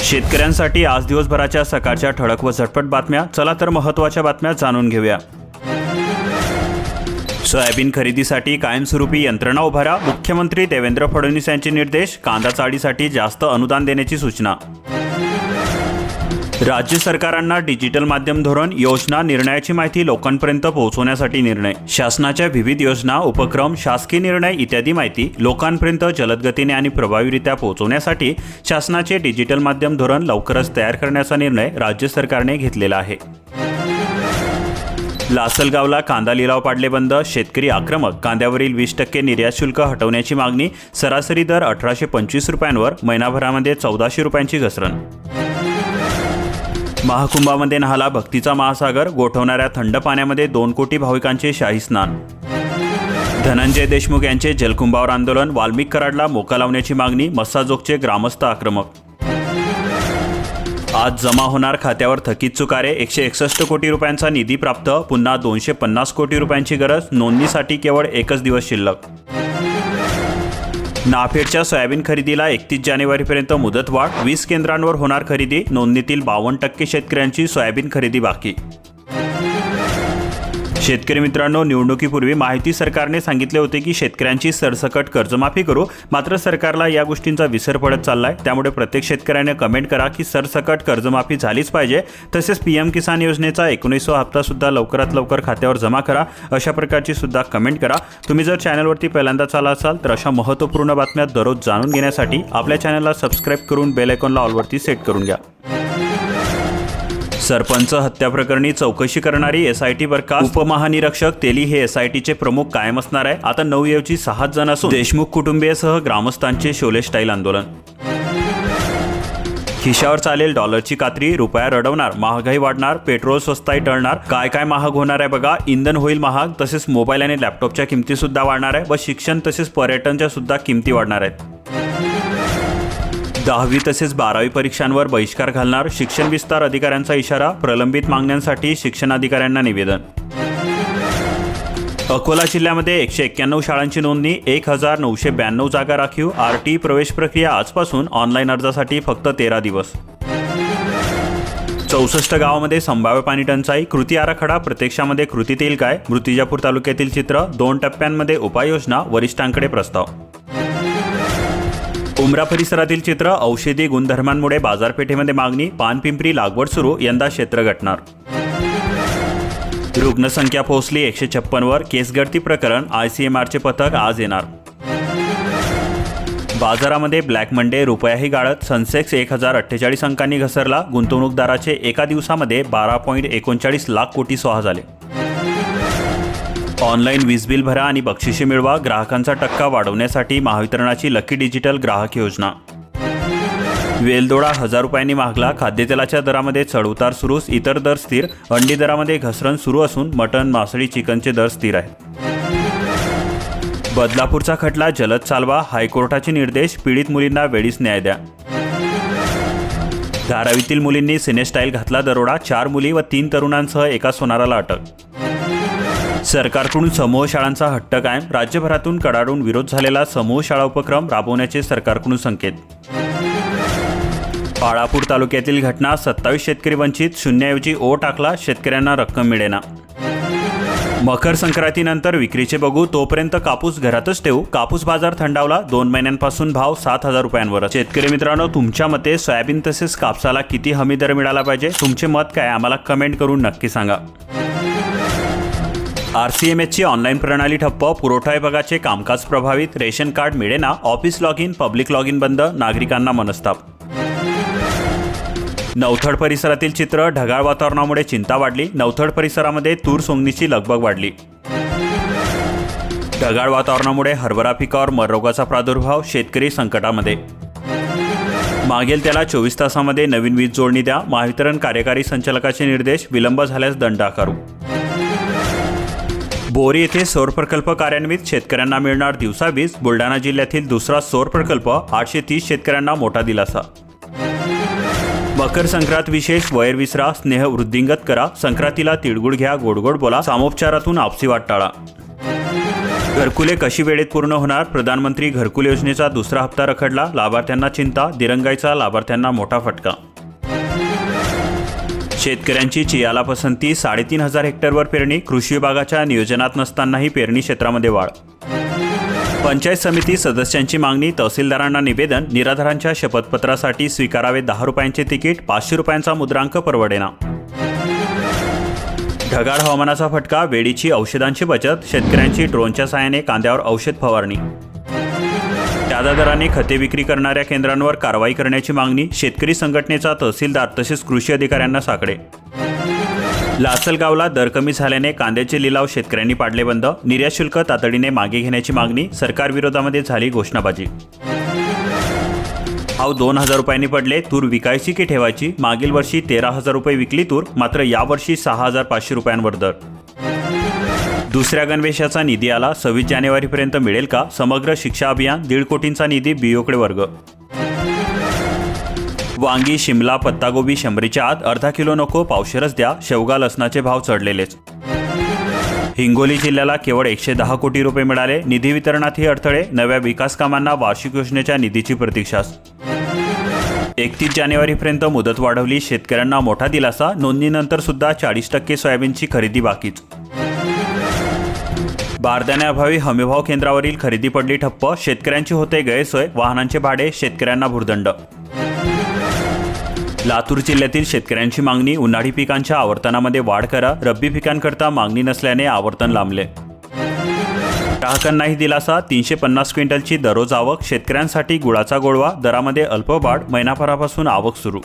शेतकऱ्यांसाठी आज दिवसभराच्या सकाळच्या ठळक व झटपट बातम्या. चला तर महत्त्वाच्या बातम्या जाणून घेऊया. सोयाबीन खरेदीसाठी कायमस्वरूपी यंत्रणा उभारा. मुख्यमंत्री देवेंद्र फडणवीस यांचे निर्देश कांदा चाळीसाठी जास्त अनुदान देण्याची सूचना. राज्य सरकारांना डिजिटल माध्यम धोरण योजना निर्णयाची माहिती लोकांपर्यंत पोहोचवण्यासाठी निर्णय. शासनाच्या विविध योजना उपक्रम शासकीय निर्णय इत्यादी माहिती लोकांपर्यंत जलदगतीने आणि प्रभावीरित्या पोहोचवण्यासाठी शासनाचे डिजिटल माध्यम धोरण लवकरच तयार करण्याचा निर्णय राज्य सरकारने घेतलेला आहे. लासलगावला कांदा लिलाव पाडले बंद शेतकरी आक्रमक कांद्यावरील वीस टक्के निर्यात शुल्क हटवण्याची मागणी सरासरी दर अठराशे पंचवीस रुपयांवर महिनाभरामध्ये चौदाशे रुपयांची घसरण. महाकुंभामध्ये नाहाला भक्तीचा महासागर गोठवणाऱ्या थंड पाण्यामध्ये दोन कोटी भाविकांचे शाही स्नान. धनंजय देशमुख यांचे जलकुंभावर आंदोलन वाल्मिक कराडला मोका लावण्याची मागणी मस्साजोगचे ग्रामस्थ आक्रमक. आज जमा होणार खात्यावर थकीत चुकारे एकशे एकसष्ट कोटी रुपयांचा निधी प्राप्त पुन्हा दोनशे पन्नास कोटी रुपयांची गरज नोंदणीसाठी केवळ एकच दिवस शिल्लक. नाफेडच्या सोयाबीन खरेदीला एकतीस जानेवारीपर्यंत मुदतवाढ वीस केंद्रांवर होणार खरेदी नोंदणीतील बावन्न टक्के शेतकऱ्यांची सोयाबीन खरेदी बाकी. शेतकरी मित्रांनो निवडणुकीपूर्वी माहिती सरकारने सांगितले होते की शेतकऱ्यांची सरसकट कर्जमाफी करू. मात्र सरकारला या गोष्टींचा विसर पडत चाललाय. त्यामुळे प्रत्येक शेतकऱ्याने कमेंट करा की सरसकट कर्जमाफी झालीच पाहिजे. तसेच पीएम किसान योजनेचा एकोणीसवा हप्ता सुद्धा लवकरात लवकर खात्यावर जमा करा. अशा प्रकारची सुद्धा कमेंट करा. तुम्ही जर चॅनलवरती पहिल्यांदाच आला असाल तर अशा महत्त्वपूर्ण बातम्या दररोज जाणून घेण्यासाठी आपल्या चॅनलला सबस्क्राईब करून बेल आयकॉनला ऑलवरती सेट करून घ्या. सरपंच हत्या प्रकरणी चौकशी करणारी एस आय टी बरखास्त उपमहानिरीक्षक तेली हे एस आय टीचे प्रमुख कायम असणार आहे? आता नऊ ऐवजी सहाच जण असून देशमुख कुटुंबीयसह ग्रामस्थांचे शोले स्टाईल आंदोलन. खिशावर चालेल डॉलरची कात्री रुपया रडवणार महागाई वाढणार पेट्रोल स्वस्ताई टळणार काय काय महाग होणार आहे बघा इंधन होईल महाग तसेच मोबाईल आणि लॅपटॉपच्या किमती सुद्धा वाढणार आहे व शिक्षण तसेच पर्यटनच्या सुद्धा किमती वाढणार आहेत. दहावी तसेच बारावी परीक्षांवर बहिष्कार घालणार शिक्षण विस्तार अधिकाऱ्यांचा इशारा प्रलंबित मागण्यांसाठी शिक्षण अधिकाऱ्यांना निवेदन. अकोला जिल्ह्यामध्ये एकशे एक्क्याण्णव शाळांची नोंदणी एक हजार नऊशे ब्याण्णव जागा राखीव आर टी प्रवेश प्रक्रिया आजपासून ऑनलाईन अर्जासाठी फक्त तेरा दिवस. चौसष्ट गावामध्ये संभाव्य पाणी टंचाई कृती आराखडा प्रत्यक्षामध्ये कृतीत येईल काय मृतिजापूर तालुक्यातील चित्र दोन टप्प्यांमध्ये उपाययोजना वरिष्ठांकडे प्रस्ताव. उमरा परिसरातील चित्र औषधी गुणधर्मांमुळे बाजारपेठेमध्ये मागणी पानपिंपरी लागवड सुरू यंदा क्षेत्र गटणार रुग्णसंख्या पोहोचली एकशे छप्पनवर केसगळती प्रकरण आय सी एम आरचे पथक आज येणार. बाजारामध्ये ब्लॅक मंडे रुपयाही गाळत सनसेक्स एक हजार अठ्ठेचाळीस अंकांनी घसरला गुंतवणूकदाराचे एका दिवसामध्ये बारा पॉईंट एकोणचाळीस लाख कोटी सोहा झाले. ऑनलाईन वीज बिल भरा आणि बक्षिसे मिळवा ग्राहकांचा टक्का वाढवण्यासाठी महावितरणाची लकी डिजिटल ग्राहक योजना. वेलदोडा हजार रुपयांनी महागला खाद्यतेलाच्या दरामध्ये चढउतार सुरूच इतर दर स्थिर अंडी दरामध्ये घसरण सुरू असून मटण मासळी चिकनचे दर स्थिर आहेत. बदलापूरचा खटला जलद चालवा हायकोर्टाचे निर्देश पीडित मुलींना वेळीच न्याय द्या. धारावीतील मुलींनी सिनेस्टाईल घातला दरोडा चार मुली व तीन तरुणांसह एका सोनाराला अटक. सरकारकडून समूह शाळांचा हट्ट कायम राज्यभरातून कडाडून विरोध झालेला समूह शाळा उपक्रम राबवण्याचे सरकारकडून संकेत. बाळापूर तालुक्यातील घटना सत्तावीस शेतकरी वंचित शून्यऐवजी ओ टाकला शेतकऱ्यांना रक्कम मिळेना. मकर संक्रांतीनंतर विक्रीचे बघू तोपर्यंत कापूस घरातच ठेवू कापूस बाजार थंडावला दोन महिन्यांपासून भाव सात हजार रुपयांवर शेतकरी मित्रांनो तुमच्या मते सोयाबीन तसेच कापसाला किती हमी दर मिळाला पाहिजे? तुमचे मत काय? आम्हाला कमेंट करून नक्की सांगा. आर सी एम एचची ऑनलाईन प्रणाली ठप्प पुरवठा विभागाचे कामकाज प्रभावित ration card मिळेना office log in public log in बंद नागरिकांना मनस्ताप. नवथड परिसरातील चित्र ढगाळ वातावरणामुळे चिंता वाढली. नवथड परिसरामध्ये तूर सोंगणीची लगबग वाढली. ढगाळ वातावरणामुळे हरभरा पिकावर मररोगाचा प्रादुर्भाव शेतकरी संकटामध्ये. मागेल त्याला चोवीस तासामध्ये नवीन वीज जोडणी द्या. महावितरण कार्यकारी संचालकाचे निर्देश विलंब झाल्यास दंड आकारू. बोरी येथे सौर प्रकल्प कार्यान्वित शेतकऱ्यांना मिळणार दिवसा वीज बुलढाणा जिल्ह्यातील दुसरा सौर प्रकल्प आठशे तीस शेतकऱ्यांना मोठा दिलासा. मकर संक्रांत विशेष वैर विसरा स्नेह वृद्धिंगत करा संक्रांतीला तिळगुळ घ्या गोडगोड बोला सामोपचारातून आपसी वाट टाळा. घरकुले कशी वेळेत पूर्ण होणार? प्रधानमंत्री घरकुल योजनेचा दुसरा हप्ता रखडला लाभार्थ्यांना चिंता दिरंगाईचा लाभार्थ्यांना मोठा फटका. शेतकऱ्यांची चियाला पसंती साडेतीन हजार हेक्टरवर पेरणी कृषी विभागाच्या नियोजनात नसतानाही पेरणी क्षेत्रामध्ये वाढ. पंचायत समिती सदस्यांची मागणी तहसीलदारांना निवेदन निराधारांच्या शपथपत्रासाठी स्वीकारावे दहा रुपयांचे तिकीट पाचशे रुपयांचा मुद्रांक परवडेना. ढगाळ हवामानाचा फटका वेळीची औषधांची बचत शेतकऱ्यांची ड्रोनच्या साहाय्याने कांद्यावर औषध फवारणी. जादा दराने खते विक्री करणाऱ्या केंद्रांवर कारवाई करण्याची मागणी शेतकरी संघटनेचा तहसीलदार तसेच कृषी अधिकाऱ्यांना साकडे. लासलगावला दर कमी झाल्याने कांद्याचे लिलाव शेतकऱ्यांनी पाडले बंद. निर्यात शुल्क तातडीने मागे घेण्याची मागणी सरकारविरोधामध्ये झाली घोषणाबाजी. भाव दोन हजार रुपयांनी पडले तूर विकायची की ठेवायची? मागील वर्षी तेरा हजार रुपये विकली तूर मात्र यावर्षी सहा हजार पाचशे रुपयांवर दर. दुसऱ्या गणवेशाचा निधी आला सव्वीस जानेवारीपर्यंत मिळेल का? समग्र शिक्षा अभियान दीड कोटींचा निधी बिओकडे वर्ग. वांगी शिमला पत्तागोबी शंभरीच्या आत अर्धा किलो नको पावशेरच द्या शेवगा लसणाचे भाव चढलेलेच. हिंगोली जिल्ह्याला केवळ एकशे दहा कोटी रुपये मिळाले निधी वितरणातही अडथळे नव्या विकास कामांना वार्षिक योजनेच्या निधीची प्रतीक्षाच. एकतीस जानेवारीपर्यंत मुदत वाढवली शेतकऱ्यांना मोठा दिलासा नोंदणीनंतर सुद्धा चाळीस टक्के सोयाबीनची खरेदी बाकीच. बारदाण्याअभावी हमीभाव केंद्रावरील खरेदी पडली ठप्प शेतकऱ्यांची होते गैरसोय वाहनांचे भाडे शेतकऱ्यांना भुर्दंड. लातूर जिल्ह्यातील शेतकऱ्यांची मागणी उन्हाळी पिकांच्या आवर्तनामध्ये वाढ करा रब्बी पिकांकरता मागणी नसल्याने आवर्तन लांबले. ग्राहकांनाही दिलासा तीनशे पन्नास क्विंटलची दररोज आवक शेतकऱ्यांसाठी गुळाचा गोळवा दरामध्ये अल्पवाढ महिनाभरापासून आवक सुरू.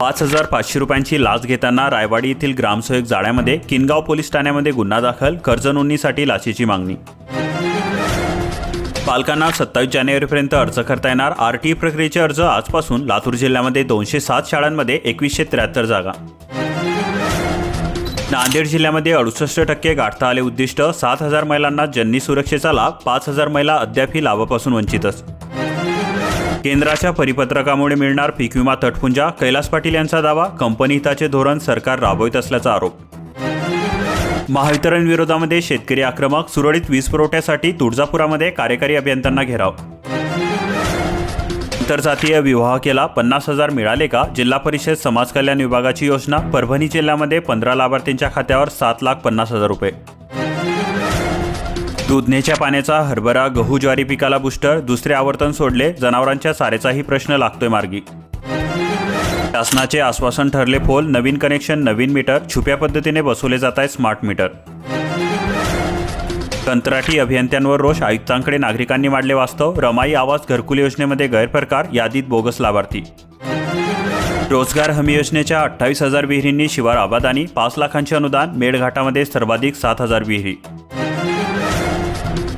पाच हजार पाचशे रुपयांची लाच घेताना रायवाडी येथील ग्रामसेवक जाळ्यामध्ये किनगाव पोलीस ठाण्यामध्ये गुन्हा दाखल कर्ज नोंदणीसाठी लाचेची मागणी. पालकांना सत्तावीस जानेवारीपर्यंत अर्ज करता येणार. आर टी प्रक्रियेचे अर्ज आजपासून लातूर जिल्ह्यामध्ये दोनशे सात शाळांमध्ये एकवीसशे त्र्याहत्तर जागा. नांदेड जिल्ह्यामध्ये अडुसष्ट टक्के गाठता आले उद्दिष्ट. सात हजार महिलांना जननी सुरक्षेचा लाभ पाच हजार महिला अद्यापही लाभापासून वंचितच. केंद्राच्या परिपत्रकामुळे मिळणार पीक विमा तटपुंजा कैलास पाटील यांचा दावा कंपनी हिताचे धोरण सरकार राबवित असल्याचा आरोप. महावितरण विरोधामध्ये शेतकरी आक्रमक सुरळीत वीज पुरवठ्यासाठी तुळजापुरामध्ये कार्यकारी अभियंत्यांना घेराव. आंतरजातीय विवाह केला पन्नास हजार मिळाले का? जिल्हा परिषद समाज कल्याण विभागाची योजना परभणी जिल्ह्यामध्ये पंधरा लाभार्थींच्या खात्यावर सात लाख पन्नास हजार रुपये. दुधनेच्या पाण्याचा हरभरा गहू ज्वारी पिकाला बुस्टर दुसरे आवर्तन सोडले जनावरांच्या सारेचाही प्रश्न लागतोय मार्गी. शासनाचे आश्वासन ठरले फोल नवीन कनेक्शन नवीन मीटर छुप्या पद्धतीने बसवले जात आहे स्मार्ट मीटर. कंत्राटी अभियंत्यांवर रोष आयुक्तांकडे नागरिकांनी मांडले वास्तव रमाई आवास घरकुल योजनेमध्ये गैरप्रकार यादीत बोगस लाभार्थी. रोजगार हमी योजनेच्या अठ्ठावीस हजार विहिरींनी शिवार आबादानी पाच लाखांचे अनुदान मेळघाटामध्ये सर्वाधिक सात हजार विहिरी.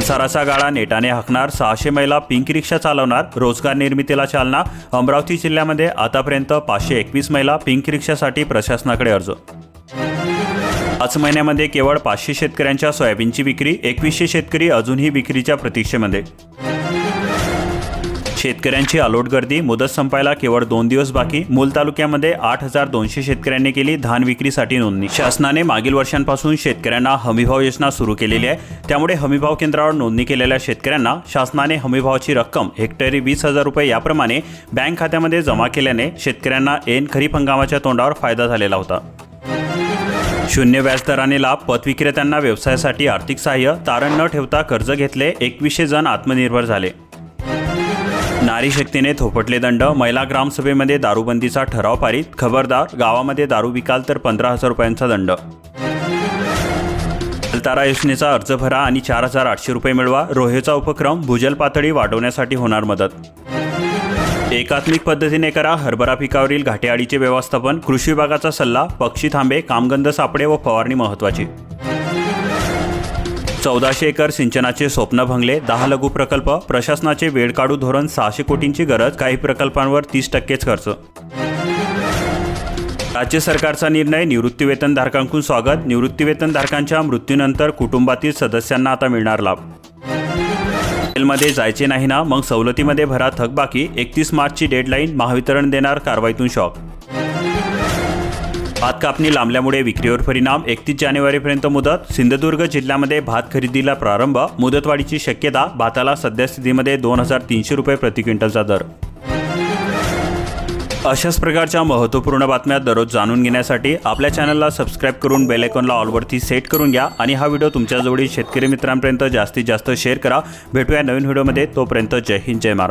सरासा गाळा नेटाने हाकणार सहाशे महिला पिंक रिक्षा चालवणार रोजगार निर्मितीला चालना अमरावती जिल्ह्यामध्ये आतापर्यंत पाचशे एकवीस महिला पिंक रिक्षासाठी प्रशासनाकडे अर्ज. पाच महिन्यामध्ये केवळ पाचशे शेतकऱ्यांच्या सोयाबीनची विक्री एकवीसशे शेतकरी अजूनही विक्रीच्या प्रतीक्षेमध्ये. शेतकऱ्यांची अलोट गर्दी मुदत संपायला केवळ दोन दिवस बाकी. मूल तालुक्यामध्ये आठ हजार दोनशे शेतकऱ्यांनी केली धान विक्रीसाठी नोंदणी. शासनाने मागील वर्षांपासून शेतकऱ्यांना हमीभाव योजना सुरू केलेली आहे. त्यामुळे हमीभाव केंद्रावर नोंदणी केलेल्या शेतकऱ्यांना शासनाने हमीभावाची रक्कम हेक्टरी वीस हजार रुपये याप्रमाणे बँक खात्यामध्ये जमा केल्याने शेतकऱ्यांना एन खरीप हंगामाच्या तोंडावर फायदा झालेला होता. शून्य व्याजदराने लाभ पतविक्रेत्यांना व्यवसायासाठी आर्थिक सहाय्य तारण न ठेवता कर्ज घेतले एकवीसशे जण आत्मनिर्भर झाले. नारी शक्तीने थोपटले दंड. महिला ग्रामसभेमध्ये दारूबंदीचा ठराव पारित. खबरदार गावामध्ये दारू विकाल तर पंधरा हजार रुपयांचा दंड. जलतारा योजनेचा अर्ज भरा आणि चार हजार आठशे रुपये मिळवा. रोहेचा उपक्रम भूजल पातळी वाढवण्यासाठी होणार मदत. एकात्मिक पद्धतीने करा हरभरा पिकावरील घाटेआडीचे व्यवस्थापन. कृषी विभागाचा सल्ला पक्षी थांबे कामगंध सापडे व फवारणी महत्वाची चौदाशे एकर सिंचनाचे स्वप्न भंगले दहा लघु प्रकल्प प्रशासनाचे वेळ काढू धोरण सहाशे कोटींची गरज काही प्रकल्पांवर तीस टक्केच खर्च. राज्य सरकारचा निर्णय निवृत्तीवेतनधारकांकडून स्वागत निवृत्तीवेतनधारकांच्या मृत्यूनंतर कुटुंबातील सदस्यांना आता मिळणार लाभ. जेलमध्ये जायचे नाही ना मग सवलतीमध्ये भरा थकबाकी एकतीस मार्चची डेडलाईन महावितरण देणार कारवाईतून शॉक. भात कापणी लांबल्यामुळे विक्रीवर परिणाम. एकतीस जानेवारीपर्यंत मुदत. सिंधुदुर्ग जिल्ह्यामध्ये भात खरेदीला प्रारंभ. मुदतवाढीची शक्यता. भाताला सद्यस्थितीमध्ये दोन हजार तीनशे रुपये प्रति क्विंटलचा दर. अशाच प्रकारच्या महत्त्वपूर्ण बातम्या दररोज जाणून घेण्यासाठी आपल्या चॅनलला सबस्क्राईब करून बेल आयकॉनला ऑलवरती सेट करून घ्या आणि हा व्हिडिओ तुमच्याजवळील शेतकरी मित्रांपर्यंत जास्तीत जास्त शेअर करा. भेटूया नवीन व्हिडिओमध्ये. तोपर्यंत जय हिंद जय महाराष्ट्र.